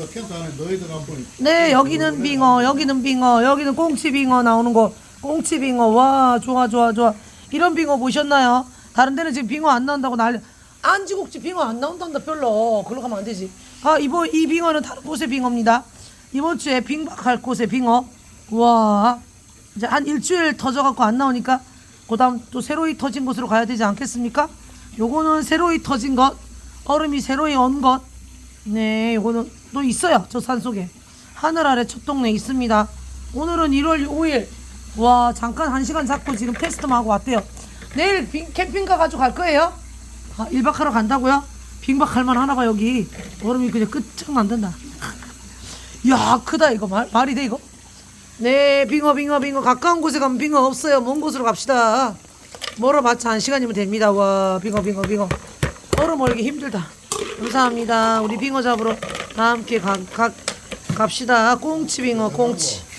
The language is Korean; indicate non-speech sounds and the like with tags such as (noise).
보니까 텐트 안에 너희들 안 보니. 네, 여기는 빙어, 여기는 빙어, 여기는 꽁치 빙어 나오는 거. 꽁치 빙어, 와, 좋아, 좋아, 좋아. 이런 빙어 보셨나요? 다른 데는 지금 빙어 안 나온다고 난리. 안지국지 빙어 안 나온단다, 별로. 글로 가면 안 되지. 아, 이번, 이 빙어는 다른 곳의 빙어입니다. 이번 주에 빙박할 곳의 빙어. 와, 이제 한 일주일 터져갖고 안 나오니까, 그 다음 또 새로이 터진 곳으로 가야 되지 않겠습니까? 요거는 새로이 터진 것, 얼음이 새로이 온 것, 네, 요거는 또 있어요. 저 산 속에. 하늘 아래 첫 동네 있습니다. 오늘은 1월 5일. 와, 잠깐 한 시간 잡고 지금 테스트만 하고 왔대요. 내일 빙, 캠핑카 가지고 갈 거예요? 아, 1박 하러 간다고요? 빙박 할만 하나 봐, 여기. 얼음이 그냥 끝장난다. (laughs) 야, 크다, 이거. 말, 말이 돼, 이거? 네, 빙어, 빙어, 빙어. 가까운 곳에 가면 빙어 없어요. 먼 곳으로 갑시다. 멀어봤자 한 시간이면 됩니다. 와, 빙어, 빙어, 빙어. 얼어 멀기 힘들다. 감사합니다. 우리 빙어 잡으러 다 함께 가, 가, 갑시다. 꽁치 빙어, 꽁치.